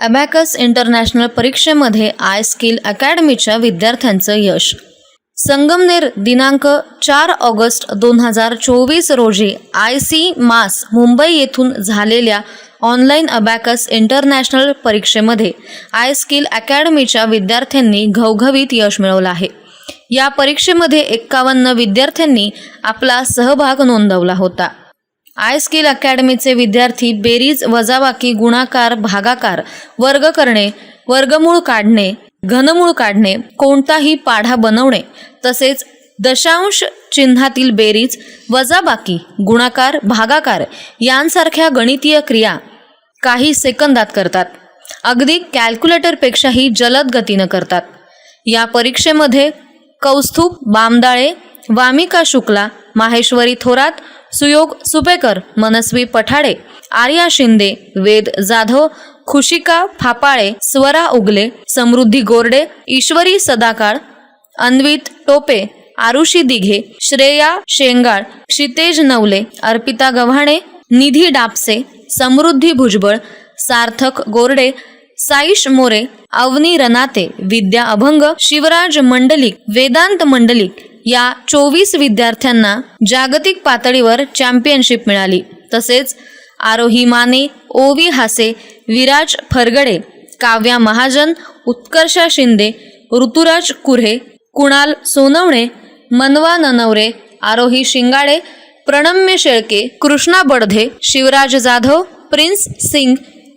Abacus international परीक्षेमध्ये I skill अकॅडमीच्या विद्यार्थ्यांचं यश. संगमनेर दिनांक चार ऑगस्ट दोन हजार चोवीस रोजी आय सी मास मुंबई येथून झालेल्या ऑनलाईन अबॅकस इंटरनॅशनल परीक्षेमध्ये आय स्किल अकॅडमीच्या विद्यार्थ्यांनी घवघवीत यश मिळवलं आहे. या परीक्षेमध्ये एक्कावन्न विद्यार्थ्यांनी आपला सहभाग नोंदवला होता. आय स्किल अकॅडमीचे विद्यार्थी बेरीज वजाबाकी गुणाकार भागाकार वर्ग करणे वर्गमूळ काढणे घनमूळ काढणे कोणताही पाढा बनवणे तसेच दशांश चिन्हातील बेरीज वजाबाकी गुणाकार भागाकार यांसारख्या गणितीय क्रिया काही सेकंदात करतात. अगदी कॅल्क्युलेटरपेक्षाही जलद गतीनं करतात. या परीक्षेमध्ये कौस्तुभ बामदाळे वामिका शुक्ला माहेश्वरी थोरात सुयोग सुपेकर मनस्वी पठाडे आर्या शिंदे वेद जाधव खुशिका फापाळे स्वरा उगले समृद्धी गोरडे ईश्वरी सदाकाळ अन्वित टोपे आरुषी दिघे श्रेया शेंगाळ क्षितेज नवले अर्पिता गव्हाणे निधी डापसे समृद्धी भुजबळ सार्थक गोरडे साईश मोरे अवनी रनाते विद्या अभंग शिवराज मंडलिक वेदांत मंडलिक या चोवीस विद्यार्थ्यांना जागतिक पातळीवर चॅम्पियनशिप मिळाली. तसेच आरोही माने ओवी हासे विराज फरगडे काव्या महाजन उत्कर्षा शिंदे ऋतुराज कुऱ्हे कुणाल सोनवणे मनवा ननवरे आरोही शिंगाडे प्रणम्य शेळके कृष्णा बडधे शिवराज जाधव प्रिन्स सिंग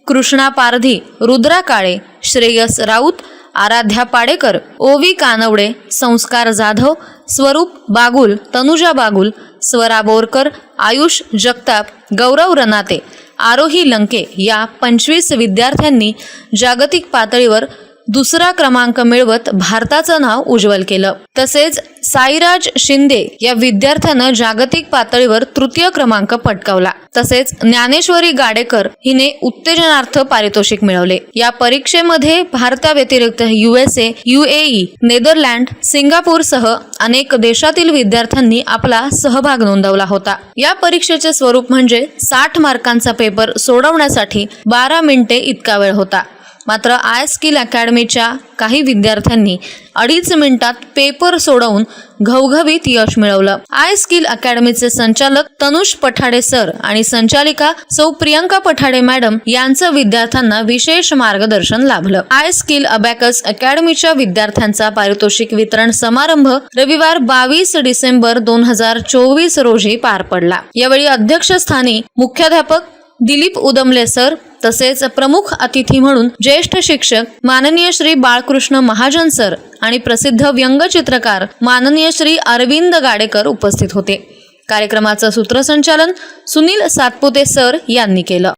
कृष्णा पारधी रुद्रा काळे श्रेयस राऊत आराध्या पाडेकर ओवी कानवडे संस्कार जाधव स्वरूप बागुल तनुजा बागुल स्वरा बोरकर आयुष जगताप गौरव रनाते आरोही लंके या पंचवीस विद्यार्थ्यांनी जागतिक पातळीवर दुसरा क्रमांक मिळवत भारताचं नाव उज्ज्वल केलं. तसेच साईराज शिंदे या विद्यार्थ्यानं जागतिक पातळीवर तृतीय क्रमांक पटकावला. तसेच ज्ञानेश्वरी गाडेकर हिने उत्तेजनार्थ पारितोषिक मिळवले. या परीक्षेमध्ये भारताव्यतिरिक्त युएसए युएई नेदरलँड सिंगापूरसह अनेक देशातील विद्यार्थ्यांनी आपला सहभाग नोंदवला होता. या परीक्षेचे स्वरूप म्हणजे साठ मार्कांचा पेपर सोडवण्यासाठी बारा मिनिटे इतका वेळ होता. मात्र आय स्किल अकॅडमीच्या काही विद्यार्थ्यांनी अडीच मिनिटात पेपर सोडवून घवघवीत यश मिळवलं. आय स्किल अकॅडमीचे संचालक तनुष पठाडे सर आणि संचालिका सौ प्रियंका पठाडे मॅडम यांचं विद्यार्थ्यांना विशेष मार्गदर्शन लाभलं. आय स्किल अबॅकस अकॅडमीच्या विद्यार्थ्यांचा पारितोषिक वितरण समारंभ रविवार बावीस डिसेंबर दोन हजार चोवीस रोजी पार पडला. यावेळी अध्यक्षस्थानी मुख्याध्यापक दिलीप उदमले सर तसेच प्रमुख अतिथी म्हणून ज्येष्ठ शिक्षक माननीय श्री बाळकृष्ण महाजन सर आणि प्रसिद्ध व्यंगचित्रकार माननीय श्री अरविंद गाडेकर उपस्थित होते. कार्यक्रमाचं सूत्रसंचालन सुनील सातपुते सर यांनी केलं.